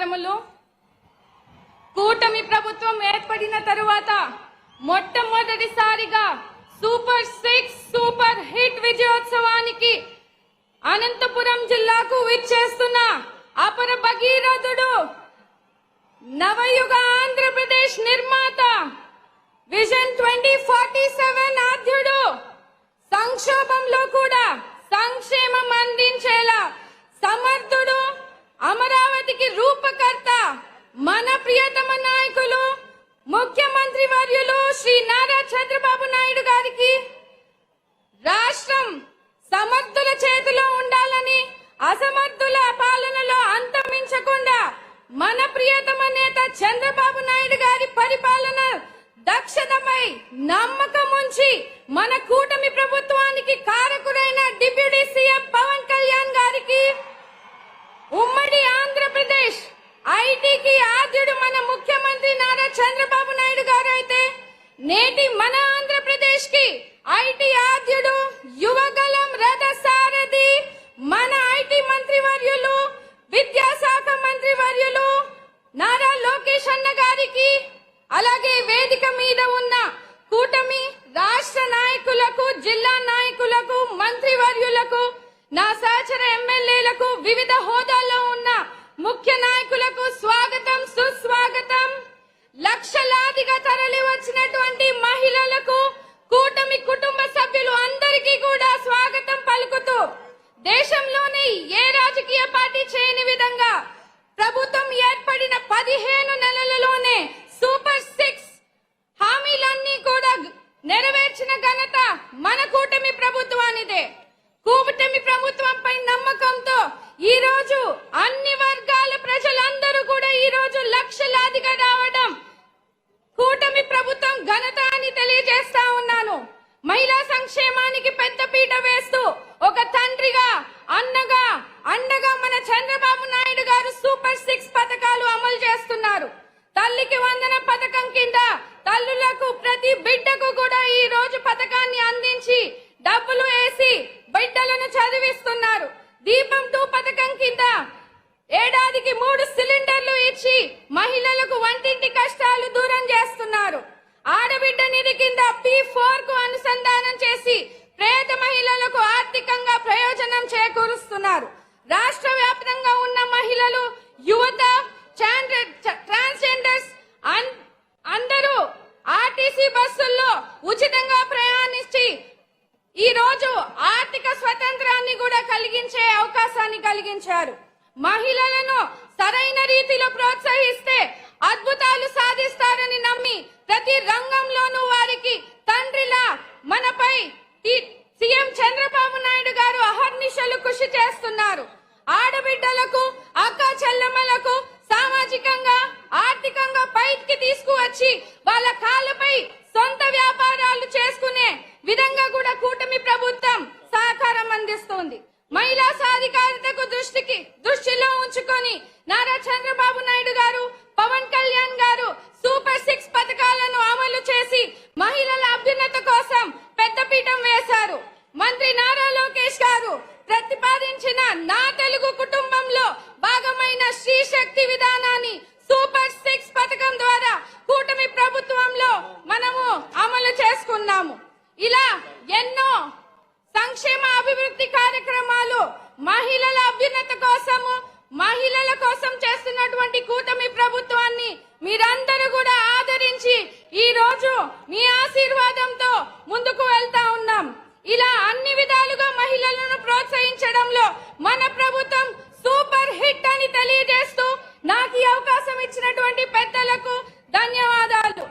నమస్కారములు కూటమి ప్రభుత్వం ఏర్పడిన తరువాత మొట్టమొదటిసారిగా సూపర్ సిక్స్ సూపర్ హిట్ విజయోత్సవానికి అనంతపురం జిల్లాకు విచ్చేస్తున్న అపర భగీరథుడు నవయుగ ఆంధ్రప్రదేశ్ నిర్మాత విజన్ ట్వంటీ ఫార్టీ సెవెన్ ఆద్యుడు సంక్షోభంలో కూడా సంక్షేమం అందించేలా సమర్థుడు అమరావతికి రూపకర్త మన ప్రియతమ నాయకులు ముఖ్యమంత్రి వర్యులు శ్రీ నారా చంద్రబాబు నాయుడు గారికి రాష్ట్రం సమర్థుల చేతిలో ఉండాలని అసమర్థుల పాలనలో అంతమించకుండా మన ప్రియతమ నేత చంద్రబాబు నాయుడు గారి పరిపాలన దక్షతపై నమ్మకం ఉంచి మన కూటమి ప్రభుత్వానికి కారకుడైన డిప్యూటీ సీఎం పవన్ కళ్యాణ్ గారికి ఉమ్మడి ఆంధ్రప్రదేశ్ ఐటీకి ఆద్యుడు మన ముఖ్యమంత్రి నారా చంద్రబాబు నాయుడు గారు అయితే నేటి మన ఆంధ్రప్రదేశ్కి ఐటీ ఆద్యుడు యువగలం రథ సారథి మన ఐటీ మంత్రి వర్యులు విద్యాశాఖ మంత్రి వర్యులు నారా లోకేష్ అన్న గారికి అలాగే వేదిక మీద ఉన్న కూటమి రాష్ట్ర నాయకులకు జిల్లా నాయకులకు మంత్రివర్యులకు నా సహచర ఎమ్మెల్యేలకు వివిధ హోదాల్లో ముఖ్య నాయకులకు స్వాగతం సుస్వాగతం. లక్షలాదిగా తరలి వచ్చినటువంటి మహిళలకు కూటమి కుటుంబ సభ్యులు అందరికీ కూడా స్వాగతం పలుకుతూ దేశంలోని ఏ రాజకీయ పార్టీ చేయని విధంగా ప్రభుత్వం ఏర్పడిన పదిహేను నెలలలోనే సూపర్ సిక్స్ హామీలన్నీ కూడా నెరవేర్చిన ఘనత మన కూటమి ప్రభుత్వానిదే. కూటమి ప్రభుత్వంపై నమ్మకంతో ఈ రోజు అన్ని వర్గాల ప్రజలందరూ కూడా ఈ రోజు లక్షలాదిగా రావడం కూటమి ప్రభుత్వం ఘనత అని తెలియజేస్తా ఉన్నాను. మహిళా సంక్షేమానికి పెద్ద పీట వేస్తూ ఒక తండ్రిగా అన్నగా అండగా మన చంద్రబాబు నాయుడు గారు సూపర్ సిక్స్ పథకాలు అమలు చేస్తున్నారు. తల్లికి వందన పథకం కింద తల్లులకు ప్రతి బిడ్డకు కూడా ఈ రోజు పథకాన్ని అందించి డబ్బులు వేసి బిడ్డలను చదివిస్తున్నారు. దీపం టూ పథకం కింద ఏడాదికి మూడు సిలిండర్లు ఇచ్చి మహిళలకు వంటింటి కష్టాలు దూరం చేస్తున్నారు. బిడ్డ నిధి కింద పి ఫోర్కు అనుసంధానం చేసి ప్రేత మహిళలకు ఆర్థికంగా ప్రయోజనం చేకూరుస్తున్నారు. రాష్ట్ర వ్యాప్తంగా ఉన్న మహిళలు యువత ట్రాన్స్జెండర్స్ అందరూ ఆర్టీసీ బస్సుల్లో ఉచితంగా ప్రయాణించి ఈ రోజు ఆర్థిక స్వతంత్రాన్ని కూడా కలిగించే అవకాశాన్ని కలిగించారు. మహిళలను వచ్చి వాళ్ళ కాళ్ళపై సొంత వ్యాపారాలు చేసుకునే విధంగా కూడా కూటమి ప్రభుత్వం సహకారం అందిస్తోంది. మహిళా సాధికారితకు దృష్టికి దృష్టిలో ఉంచుకొని నారా చంద్రబాబు నాయుడు గారు పవన్ కళ్యాణ్ గారు సూపర్ సిక్స్ పథకాలను అమలు చేసి మహిళల అభ్యున్నత కోసం పెద్దపీఠం వేశారు. మంత్రి నారా లోకేష్ గారు ప్రతిపాదించిన నా తెలుగు కుటుంబంలో భాగమైన శ్రీశక్తి శక్తి విధానాన్ని సూపర్ సిక్స్ పథకం ద్వారా కూటమి ప్రభుత్వంలో మనము అమలు చేసుకున్నాము. ఇలా ఎన్నో సంక్షేమ అభివృద్ధి కార్యక్రమాలు మహిళల అభ్యున్నత కోసము మహిళల కోసం చేస్తున్నటువంటి కూటమి ప్రభుత్వాన్ని మీరందరూ కూడా ఆదరించి ఈ రోజు మీ ఆశీర్వాదంతో ముందుకు వెళ్తా ఉన్నాం. ఇలా అన్ని విధాలుగా మహిళలను ప్రోత్సహించడంలో మన ప్రభుత్వం సూపర్ హిట్ అని తెలియజేస్తూ నాకు ఈ అవకాశం ఇచ్చినటువంటి పెద్దలకు ధన్యవాదాలు.